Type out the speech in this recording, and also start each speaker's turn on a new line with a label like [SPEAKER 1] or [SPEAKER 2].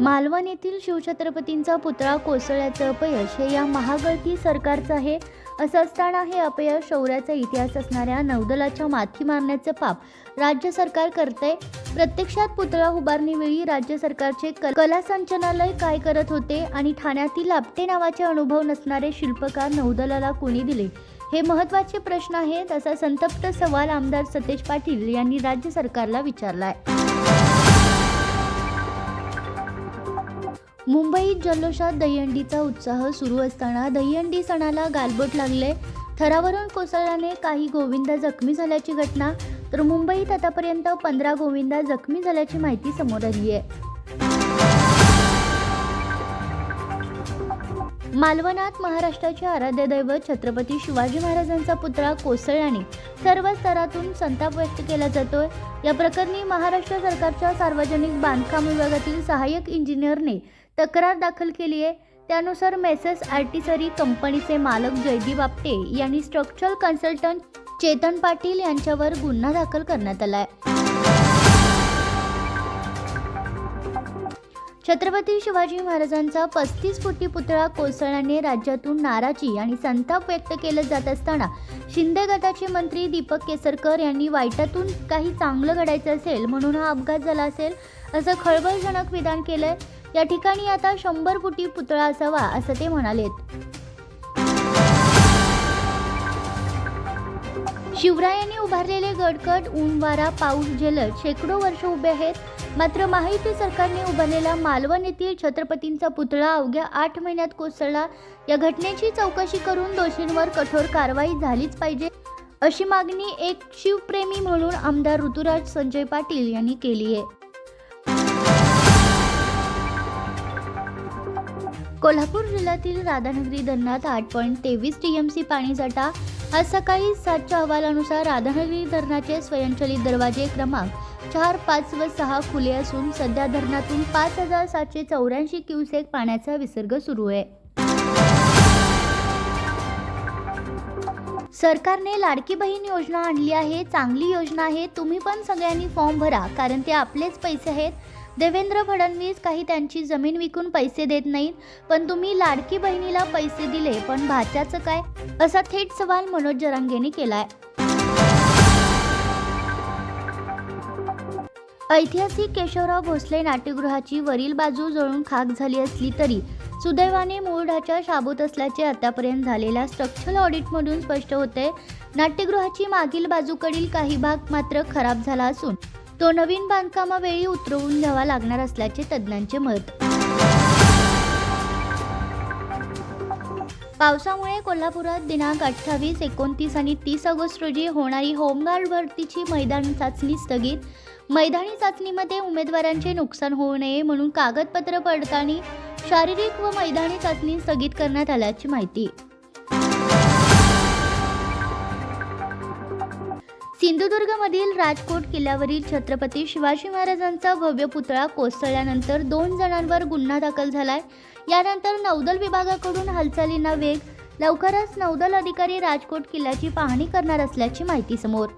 [SPEAKER 1] मालवण येथील शिवछत्रपतींचा पुतळा कोसळल्याचं अपयश हे या महागळती सरकारचं आहे. असं असताना हे अपयश शौर्याचा इतिहास असणाऱ्या नौदलाच्या माथी मारण्याचं पाप राज्य सरकार करतंय. प्रत्यक्षात पुतळा उभारणीवेळी राज्य सरकारचे क- कला संचालनालय काय करत होते आणि ठाण्यातील आपटे नावाचे अनुभव नसणारे शिल्पकार नौदलाला कोणी दिले? हे महत्त्वाचे प्रश्न आहेत असा संतप्त सवाल आमदार सतेज पाटील यांनी राज्य सरकारला विचारलाय. मुंबईत जल्लोषात दहीहंडीचा उत्साह सुरू असताना दहीहंडी सणाला गालबोट लागले. थरावरून कोसळल्याने काही गोविंदा जखमी झाल्याची घटना तर मुंबईत आतापर्यंत पंधरा गोविंदा जखमी झाल्याची माहिती समोर आली आहे. मालवणात महाराष्ट्राचे आराध्य दैवत छत्रपती शिवाजी महाराजांचा पुतळा कोसळल्याने सर्व स्तरातून संताप व्यक्त केला जातोय. या प्रकरणी महाराष्ट्र सरकारच्या सार्वजनिक बांधकाम विभागातील सहाय्यक इंजिनियरने तक्रार दाखल केली आहे. त्यानुसार मेसेस आर्टिसरी कंपनीचे मालक जयदीप आपटे यांनी स्ट्रक्चरल कन्सल्टंट चेतन पाटील यांच्यावर गुन्हा दाखल करण्यात आला आहे. छत्रपती शिवाजी महाराजांचा पस्तीस फुटी पुतळा कोसळल्याने राज्यातून नाराजी आणि संताप व्यक्त केलं जात असताना शिंदे गटाचे मंत्री दीपक केसरकर यांनी वाईटातून काही चांगलं घडायचं असेल म्हणून हा अपघात झाला असेल असं खळबळजनक विधान केलंय. या ठिकाणी आता शंभर फुटी पुतळा असावा असं ते म्हणालेत. शिवरायांनी उभारलेले गडकट ऊन वारा पाऊस जलद शेकडो वर्ष उभे आहेत. मात्र माहिती सरकारने उभारलेला मालवण येथील छत्रपतींचा पुतळा अवघ्या आठ महिन्यात कोसळला. या घटनेची चौकशी करून दोषींवर कठोर कारवाई झालीच पाहिजे अशी मागणी एक शिवप्रेमी म्हणून आमदार ऋतुराज संजय पाटील यांनी केली आहे कोल्हापूर जिल्ह्यातील राधानगरी धरणात आठ पॉईंट तेवीस टी एम सी पाणीसाठा आज सकाळी सातच्या अहवालानुसार राधानगरी धरणाचे स्वयंचलित दरवाजे क्रमांक चार पाच व सहा खुले असून सध्या धरणातून पाच हजार सातशे चौऱ्याऐंशी क्युसेक पाण्याचा विसर्ग सुरू आहे. सरकारने लाडकी बहीण योजना आणली आहे चांगली योजना आहे तुम्ही पण सगळ्यांनी फॉर्म भरा कारण ते आपलेच पैसे आहेत. देवेंद्र फडणवीस काही त्यांची जमीन विकून पैसे देत नाहीत पण तुम्ही लाडकी बहिणीला पैसे दिले पण भाच्याचं काय? असा थेट सवाल मनोज जरांगेने केलाय. ऐतिहासिक केशवराव भोसले नाट्यगृहाची वरील बाजू जळून खाक झाली असली तरी सुदैवाने मूळ शाबूत असल्याचे आतापर्यंत झालेल्या स्ट्रक्चरल ऑडिटमधून स्पष्ट होते नाट्यगृहाची मागील बाजूकडील काही भाग मात्र खराब झाला असून तो नवीन बांधकामावेळी उतरवून घ्यावा लागणार असल्याचे तज्ज्ञांचे मत. पावसामुळे कोल्हापुरात दिनांक अठ्ठावीस एकोणतीस आणि तीस ऑगस्ट रोजी होणारी होमगार्ड भरतीची मैदानी चाचणी स्थगित. मैदानी चाचणीमध्ये उमेदवारांचे नुकसान होऊ नये म्हणून कागदपत्र पडताळणी शारीरिक व मैदानी चाचणी स्थगित करण्यात आल्याची माहिती. सिंधुदुर्गमधील राजकोट किल्ल्यावरील छत्रपती शिवाजी महाराजांचा भव्य पुतळा कोसळल्यानंतर दोन जणांवर गुन्हा दाखल झालाय. यानंतर नौदल विभागाकडून हालचालींना वेग लवकरच नौदल अधिकारी राजकोट किल्ल्याची पाहणी करणार असल्याची माहिती समोर.